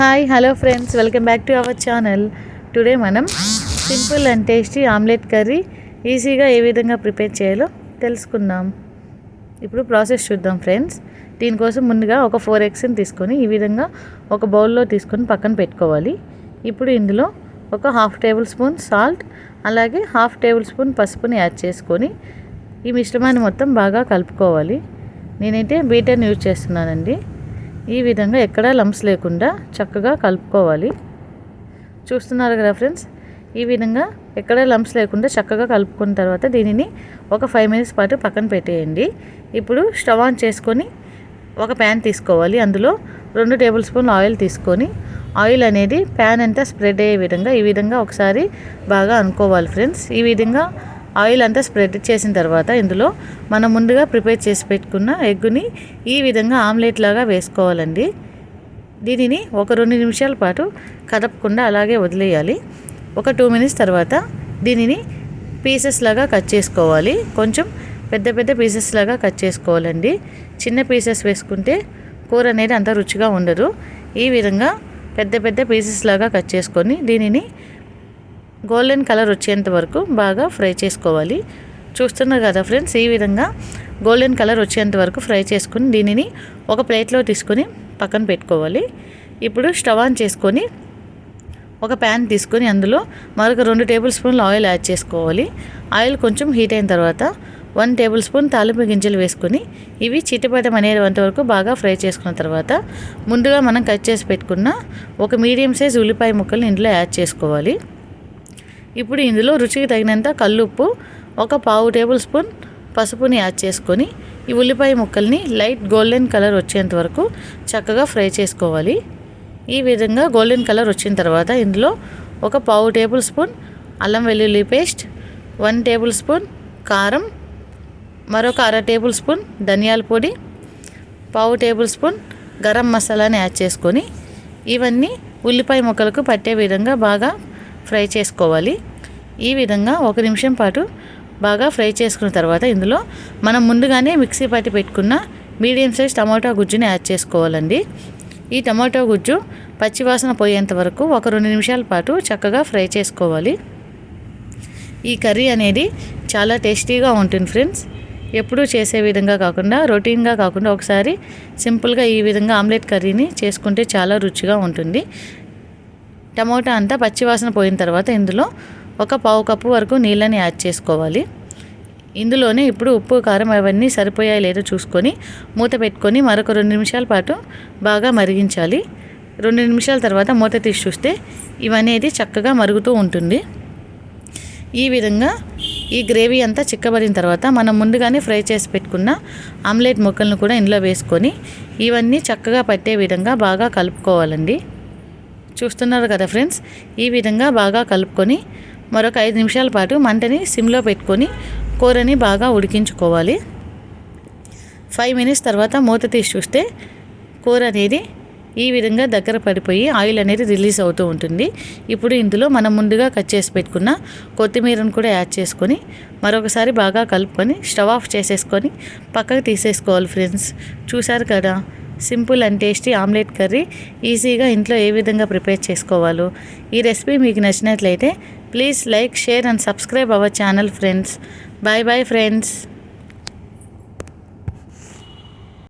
Hi hello friends. Welcome back to our channel. Today మనం simple and tasty omelette curry ఈజీగా ఏ విధంగా prepare చేయాలో తెలుసుకుందాం. ఇప్పుడు ప్రాసెస్ చూద్దాం ఫ్రెండ్స్. దీనికోసం ముందుగా ఒక ఫోర్ ఎగ్స్ని తీసుకొని ఈ విధంగా ఒక బౌల్లో తీసుకొని పక్కన పెట్టుకోవాలి. ఇప్పుడు ఇందులో ఒక హాఫ్ టేబుల్ స్పూన్ సాల్ట్ అలాగే హాఫ్ టేబుల్ స్పూన్ పసుపుని యాడ్ చేసుకొని ఈ మిశ్రమాన్ని మొత్తం బాగా కలుపుకోవాలి. నేనైతే బీటర్ని యూజ్ చేస్తున్నానండి. ఈ విధంగా ఎక్కడా లంప్స్ లేకుండా చక్కగా కలుపుకోవాలి. చూస్తున్నారు కదా ఫ్రెండ్స్ ఈ విధంగా ఎక్కడ లంప్స్ లేకుండా చక్కగా కలుపుకున్న తర్వాత దీనిని ఒక ఫైవ్ మినిట్స్ పాటు పక్కన పెట్టేయండి. ఇప్పుడు స్టవ్ ఆన్ చేసుకొని ఒక ప్యాన్ తీసుకోవాలి. అందులో రెండు టేబుల్ స్పూన్ ఆయిల్ తీసుకొని ఆయిల్ అనేది ప్యాన్ అంతా స్ప్రెడ్ అయ్యే విధంగా ఈ విధంగా ఒకసారి బాగా అనుకోవాలి ఫ్రెండ్స్ ఈ విధంగా ఆయిల్ అంతా స్ప్రెడ్ చేసిన తర్వాత ఇందులో మనం ముందుగా ప్రిపేర్ చేసి పెట్టుకున్న ఎగ్గుని ఈ విధంగా ఆమ్లెట్ లాగా వేసుకోవాలండి. దీనిని ఒక రెండు నిమిషాల పాటు కదపకుండా అలాగే వదిలేయాలి. ఒక టూ మినిట్స్ తర్వాత దీనిని పీసెస్ లాగా కట్ చేసుకోవాలి. కొంచెం పెద్ద పెద్ద పీసెస్ లాగా కట్ చేసుకోవాలండి. చిన్న పీసెస్ వేసుకుంటే కూర అనేది అంత రుచిగా ఉండదు. ఈ విధంగా పెద్ద పెద్ద పీసెస్ లాగా కట్ చేసుకొని దీనిని గోల్డెన్ కలర్ వచ్చేంత వరకు బాగా ఫ్రై చేసుకోవాలి. చూస్తున్నారు కదా ఫ్రెండ్స్ ఈ విధంగా గోల్డెన్ కలర్ వచ్చేంత వరకు ఫ్రై చేసుకుని దీనిని ఒక ప్లేట్లో తీసుకొని పక్కన పెట్టుకోవాలి. ఇప్పుడు స్టవ్ ఆన్ చేసుకొని ఒక ప్యాన్ తీసుకొని అందులో మరొక రెండు టేబుల్ స్పూన్లు ఆయిల్ యాడ్ చేసుకోవాలి. ఆయిల్ కొంచెం హీట్ అయిన తర్వాత వన్ టేబుల్ స్పూన్ తాలింపు గింజలు వేసుకొని ఇవి చిట్టపటం అనేంత వరకు బాగా ఫ్రై చేసుకున్న తర్వాత ముందుగా మనం కట్ చేసి పెట్టుకున్న ఒక మీడియం సైజ్ ఉల్లిపాయ ముక్కల్ని ఇందులో యాడ్ చేసుకోవాలి. ఇప్పుడు ఇందులో రుచికి తగినంత కల్లుప్పు ఒక పావు టేబుల్ స్పూన్ పసుపుని యాడ్ చేసుకొని ఈ ఉల్లిపాయ ముక్కల్ని లైట్ గోల్డెన్ కలర్ వచ్చేంత వరకు చక్కగా ఫ్రై చేసుకోవాలి. ఈ విధంగా గోల్డెన్ కలర్ వచ్చిన తర్వాత ఇందులో ఒక పావు టేబుల్ స్పూన్ అల్లం వెల్లుల్లి పేస్ట్ వన్ టేబుల్ స్పూన్ కారం మరొక అర టేబుల్ స్పూన్ ధనియాల పొడి పావు టేబుల్ స్పూన్ గరం మసాలాని యాడ్ చేసుకొని ఇవన్నీ ఉల్లిపాయ ముక్కలకు పట్టే విధంగా బాగా ఫ్రై చేసుకోవాలి. ఈ విధంగా ఒక నిమిషం పాటు బాగా ఫ్రై చేసుకున్న తర్వాత ఇందులో మనం ముందుగానే మిక్సీ పట్టి పెట్టుకున్న మీడియం సైజ్ టమాటో గుజ్జుని యాడ్ చేసుకోవాలండి. ఈ టమాటో గుజ్జు పచ్చివాసన పోయేంత వరకు ఒక రెండు నిమిషాల పాటు చక్కగా ఫ్రై చేసుకోవాలి. ఈ కర్రీ అనేది చాలా టేస్టీగా ఉంటుంది ఫ్రెండ్స్. ఎప్పుడూ చేసే విధంగా కాకుండా రొటీన్గా కాకుండా ఒకసారి సింపుల్గా ఈ విధంగా ఆమ్లెట్ కర్రీని చేసుకుంటే చాలా రుచిగా ఉంటుంది. టమోటా అంతా పచ్చివాసన పోయిన తర్వాత ఇందులో ఒక పావు కప్పు వరకు నీళ్ళని యాడ్ చేసుకోవాలి. ఇందులోనే ఇప్పుడు ఉప్పు కారం అవన్నీ సరిపోయాయి లేదో చూసుకొని మూత పెట్టుకొని మరొక రెండు నిమిషాల పాటు బాగా మరిగించాలి. రెండు నిమిషాల తర్వాత మూత తీసి చూస్తే ఇవనేది చక్కగా మరుగుతూ ఉంటుంది. ఈ విధంగా ఈ గ్రేవీ అంతా చిక్కబడిన తర్వాత మనం ముందుగానే ఫ్రై చేసి పెట్టుకున్న ఆమ్లెట్ ముక్కలను కూడా ఇందులో వేసుకొని ఇవన్నీ చక్కగా పట్టే విధంగా బాగా కలుపుకోవాలండి. చూస్తున్నారు కదా ఫ్రెండ్స్? ఈ విధంగా బాగా కలుపుకొని మరొక ఐదు నిమిషాల పాటు మంటని సిమ్లో పెట్టుకొని కూరని బాగా ఉడికించుకోవాలి. ఫైవ్ మినిట్స్ తర్వాత మూత తీసి చూస్తే కూర అనేది ఈ విధంగా దగ్గర పడిపోయి ఆయిల్ అనేది రిలీజ్ అవుతూ ఉంటుంది. ఇప్పుడు ఇందులో మనం ముందుగా కట్ చేసి పెట్టుకున్న కొత్తిమీరను కూడా యాడ్ చేసుకొని మరొకసారి బాగా కలుపుకొని స్టవ్ ఆఫ్ చేసేసుకొని పక్కకు తీసేసుకోవాలి ఫ్రెండ్స్. చూసారు కదా? Simple and tasty omelette curry. ఈజీగా ఇంట్లో ఏ విధంగా ప్రిపేర్ చేసుకోవాలో. ఈ రెసిపీ మీకు నచ్చినట్లయితే please like share and subscribe our channel friends. Bye bye friends.